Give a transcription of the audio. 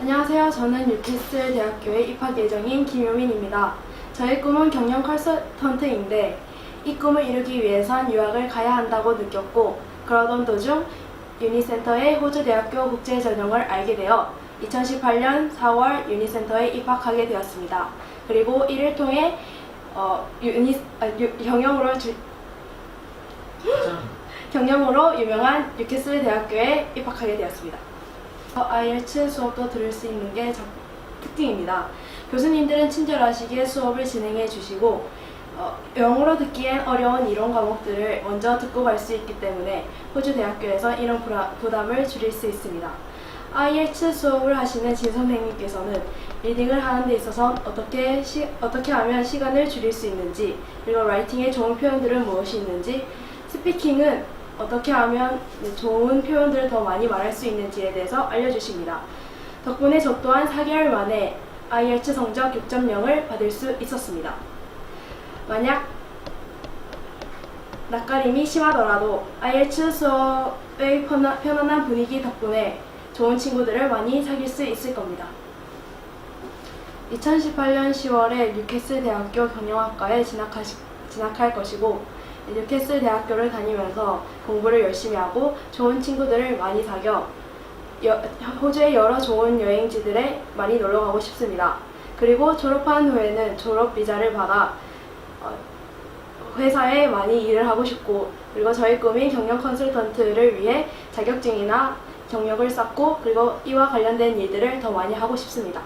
안녕하세요. 저는 뉴캐슬 대학교에 입학 예정인 김효민입니다. 저의 꿈은 경영 컨설턴트인데 이 꿈을 이루기 위해선 유학을 가야 한다고 느꼈고 그러던 도중 유니센터의 호주 대학교 국제 전형을 알게 되어 2018년 4월 유니센터에 입학하게 되었습니다. 그리고 이를 통해 어, 유니, 아, 유- 경영으로 주, 경영으로 유명한 뉴캐슬 대학교에 입학하게 되었습니다. 어, IELTS 수업도 들을 수 있는 게 저- 특징입니다. 교수님들은 친절하시게 수업을 진행해 주시고 어, 영어로 듣기엔 어려운 이론 과목들을 먼저 듣고 갈 수 있기 때문에 호주 대학교에서 이런 부담을 줄일 수 있습니다. IELTS 수업을 하시는 진 선생님께서는 리딩을 하는 데 있어서 어떻게 시, 어떻게 하면 시간을 줄일 수 있는지 그리고 라이팅에 좋은 표현들은 무엇이 있는지 스피킹은 어떻게 하면 네, 좋은 표현들을 더 많이 말할 수 있는지에 대해서 알려주십니다. 덕분에 저 또한 4개월 만에 IELTS 성적 6.0을 받을 수 있었습니다. 만약 낯가림이 심하더라도 IELTS 수업의 편안- 편안한 분위기 덕분에 좋은 친구들을 많이 사귈 수 있을 겁니다. 2018년 10월에 뉴캐슬 대학교 경영학과에 진학하시, 진학할 것이고 뉴캐슬 대학교를 다니면서 공부를 열심히 하고 좋은 친구들을 많이 사겨 여- 호주의 여러 좋은 여행지들에 많이 놀러 가고 싶습니다. 그리고 졸업한 후에는 졸업 비자를 받아 어, 회사에 많이 일을 하고 싶고 그리고 저희 꿈인 경영 컨설턴트를 위해 자격증이나 경력을 쌓고 그리고 이와 관련된 일들을 더 많이 하고 싶습니다.